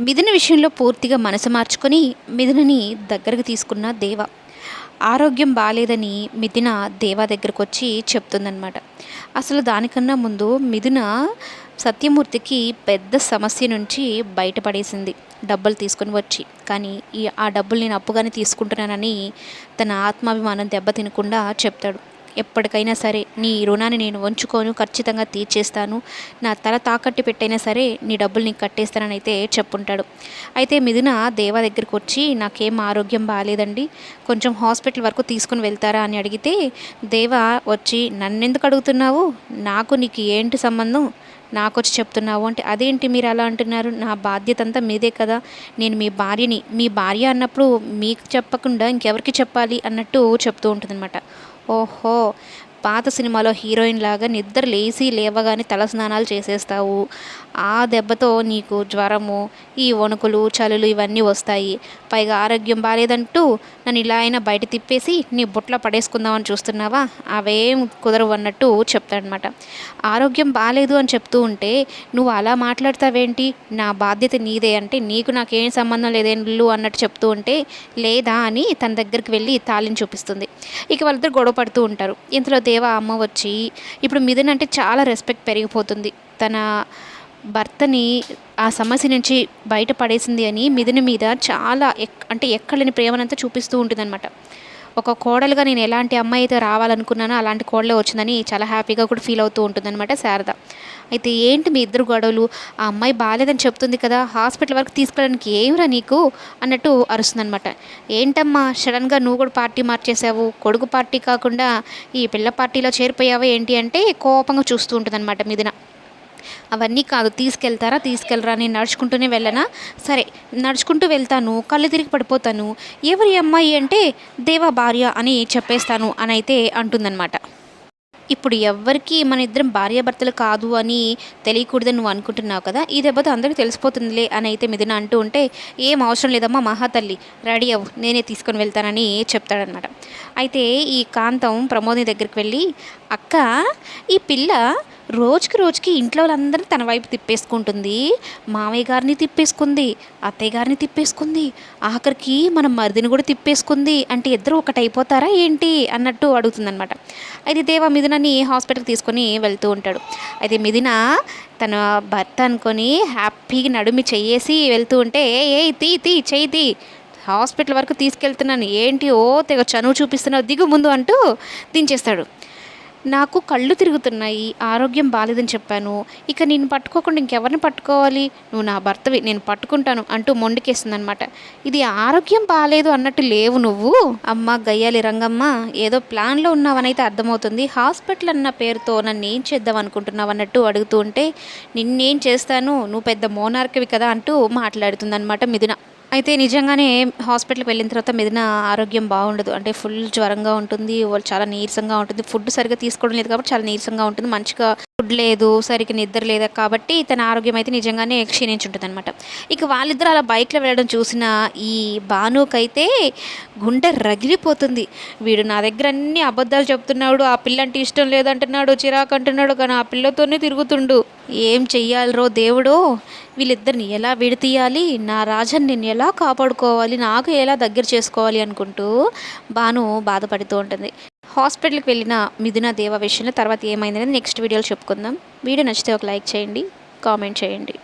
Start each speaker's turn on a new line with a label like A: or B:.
A: మిథున విషయంలో పూర్తిగా మనసు మార్చుకొని మిథునని దగ్గరకు తీసుకున్న దేవ ఆరోగ్యం బాగాలేదని మిథున దేవ దగ్గరకు వచ్చి చెప్తుందనమాట అసలు దానికన్నా ముందు మిథున సత్యమూర్తికి పెద్ద సమస్య నుంచి బయటపడేసింది. డబ్బులు తీసుకొని వచ్చి. కానీ ఈ ఆ డబ్బులు నేను అప్పుగానే తీసుకుంటున్నానని తన ఆత్మాభిమానం దెబ్బతినకుండా చెప్తాడు. ఎప్పటికైనా సరే నీ రుణాన్ని నేను వంచుకోను ఖచ్చితంగా తీర్చేస్తాను. నా తల తాకట్టు పెట్టైనా సరే నీ డబ్బులు నీకు కట్టేస్తానని అయితే చెప్పుంటాడు. అయితే మిథున దేవ దగ్గరికి వచ్చి నాకేం ఆరోగ్యం బాగాలేదండి కొంచెం హాస్పిటల్ వరకు తీసుకుని వెళ్తారా? అని అడిగితే దేవ వచ్చి నన్నెందుకు అడుగుతున్నావు? నాకు నీకు ఏంటి సంబంధం? నాకు వచ్చి చెప్తున్నావు. అంటే అదేంటి మీరు అలా అంటున్నారు? నా బాధ్యత అంతా మీదే కదా. నేను మీ భార్యని మీ భార్య అన్నప్పుడు మీకు చెప్పకుండా ఇంకెవరికి చెప్పాలి? అన్నట్టు చెప్తూ ఉంటుందన్నమాట. ఓహో పాత సినిమాలో హీరోయిన్ లాగా నిద్ర లేచి లేవగానే తల స్నానాలు చేసేస్తావు. ఆ దెబ్బతో నీకు జ్వరము ఈ వణుకులు చలులు ఇవన్నీ వస్తాయి. పైగా ఆరోగ్యం బాగాలేదంటూ నన్ను ఇలా అయినా బయట తిప్పేసి నీ బుట్ల పడేసుకుందామని చూస్తున్నావా? అవేం కుదరవు అన్నట్టు చెప్తాడనమాట ఆరోగ్యం బాగాలేదు అని చెప్తూ ఉంటే నువ్వు అలా మాట్లాడతావేంటి? నా బాధ్యత నీదే అంటే నీకు నాకేం సంబంధం లేదేళ్ళు అన్నట్టు చెప్తూ ఉంటే లేదా అని తన దగ్గరికి వెళ్ళి తాళిని చూపిస్తుంది. ఇక వాళ్ళిద్దరు గొడవ పడుతూ ఉంటారు. ఇంతలో దేవ అమ్మ వచ్చి ఇప్పుడు మిథున్ అంటే చాలా రెస్పెక్ట్ పెరిగిపోతుంది. తన భర్తని ఆ సమస్య నుంచి బయటపడేసింది అని మిథున మీద చాలా ఎక్ అంటే ఎక్కడలేని ప్రేమనంతా చూపిస్తూ ఉంటుందన్నమాట. ఒక కోడలుగా నేను ఎలాంటి అమ్మాయి అయితే రావాలనుకున్నానో అలాంటి కోడలే వచ్చిందని చాలా హ్యాపీగా కూడా ఫీల్ అవుతూ ఉంటుందన్నమాట శారద. అయితే ఏంటి మీ ఇద్దరు గొడవలు? ఆ అమ్మాయి బాగాలేదని చెప్తుంది కదా హాస్పిటల్ వరకు తీసుకెళ్ళడానికి ఏమిరా నీకు? అన్నట్టు అరుస్తుందనమాట ఏంటమ్మా సడన్గా నువ్వు కూడా పార్టీ మార్చేసావు కొడుకు పార్టీ కాకుండా ఈ పిల్ల పార్టీలో చేరిపోయావా ఏంటి అంటే కోపంగా చూస్తూ ఉంటుందన్నమాట మీదిన అవన్నీ కాదు తీసుకెళ్తారా తీసుకెళ్ళరా నేను నడుచుకుంటూనే వెళ్ళనా? సరే నడుచుకుంటూ వెళ్తాను కళ్ళు తిరిగి పడిపోతాను. ఎవరి అమ్మాయి అంటే దేవా భార్య అని చెప్పేస్తాను అని అయితే అంటుందన్నమాట. ఇప్పుడు ఎవ్వరికి మన ఇద్దరం భార్యాభర్తలు కాదు అని తెలియకూడదని నువ్వు అనుకుంటున్నావు కదా? ఈ దెబ్బతో అందరికీ తెలిసిపోతుందిలే అని అయితే మిదిన అంటూ ఉంటే ఏం అవసరం లేదమ్మా మహాతల్లి రెడీ అవ్వు నేనే తీసుకొని వెళ్తానని చెప్తాడనమాట అయితే ఈ కాంతం ప్రమోదిని దగ్గరికి వెళ్ళి అక్క ఈ పిల్ల రోజుకి రోజుకి ఇంట్లో వాళ్ళందరినీ తన వైపు తిప్పేసుకుంటుంది. మామయ్య గారిని తిప్పేసుకుంది అత్తయ్య గారిని తిప్పేసుకుంది ఆఖరికి మన మరిదిని కూడా తిప్పేసుకుంది. అంటే ఇద్దరు ఒకటి అయిపోతారా ఏంటి అన్నట్టు అడుగుతుందనమాట అయితే దేవ మిథునని హాస్పిటల్కి తీసుకొని వెళ్తూ ఉంటాడు. అయితే మిథున తన భర్త అనుకొని హ్యాపీగా నడుమి చెయ్యేసి వెళ్తూ ఉంటే ఏ తీ తీ చెయ్యి తీ. హాస్పిటల్ వరకు తీసుకెళ్తున్నాను. ఏంటి ఓ తెగ చనువు చూపిస్తున్నావు దిగు ముందు అంటూ దించేస్తాడు. నాకు కళ్ళు తిరుగుతున్నాయి ఆరోగ్యం బాలేదని చెప్పాను. ఇక నేను పట్టుకోకుండా ఇంకెవరిని పట్టుకోవాలి? నువ్వు నా భర్తవి నేను పట్టుకుంటాను అంటూ మొండికేసిందనమాట. ఇది ఆరోగ్యం బాగాలేదు అన్నట్టు లేవు నువ్వు? అమ్మ గయ్యాలి రంగమ్మ. ఏదో ప్లాన్లో ఉన్నావనైతే అర్థమవుతుంది. హాస్పిటల్ అన్న పేరుతో నన్ను ఏం చేద్దాం అనుకుంటున్నావు అన్నట్టు అడుగుతూ ఉంటే నిన్నేం చేస్తాను? నువ్వు పెద్ద మోనార్కవి కదా అంటూ మాట్లాడుతుందనమాట మిథున. అయితే నిజంగానే హాస్పిటల్కి వెళ్ళిన తర్వాత మెదిన ఆరోగ్యం బాగుండదు. అంటే ఫుల్ జ్వరంగా ఉంటుంది వాళ్ళు చాలా నీరసంగా ఉంటుంది. ఫుడ్ సరిగ్గా తీసుకోవడం లేదు కాబట్టి చాలా నీరసంగా ఉంటుంది. మంచిగా ఫుడ్ లేదు సరిగ్గా నిద్ర లేదు కాబట్టి తన ఆరోగ్యం అయితే నిజంగానే క్షీణించుంటుంది అనమాట ఇక వాళ్ళిద్దరు అలా బైక్లో వెళ్ళడం చూసిన ఈ భానుకైతే గుండె రగిలిపోతుంది. వీడు నా దగ్గర అన్ని అబద్ధాలు చెప్తున్నాడు ఆ పిల్ల అంటే ఇష్టం లేదంటున్నాడు చిరాకు అంటున్నాడు కానీ ఆ పిల్లతోనే తిరుగుతుండు. ఏం చెయ్యాలరో దేవుడో వీళ్ళిద్దరిని ఎలా విడతీయాలి నా రాజన్ నేను ఎలా కాపాడుకోవాలి నాకు ఎలా దగ్గర చేసుకోవాలి అనుకుంటూ బాను బాధపడుతూ ఉంటుంది. హాస్పిటల్కి వెళ్ళిన మిథున దేవ విషయంలో తర్వాత ఏమైందనేది నెక్స్ట్ వీడియోలో చెప్పుకుందాం. వీడియో నచ్చితే ఒక లైక్ చేయండి కామెంట్ చేయండి.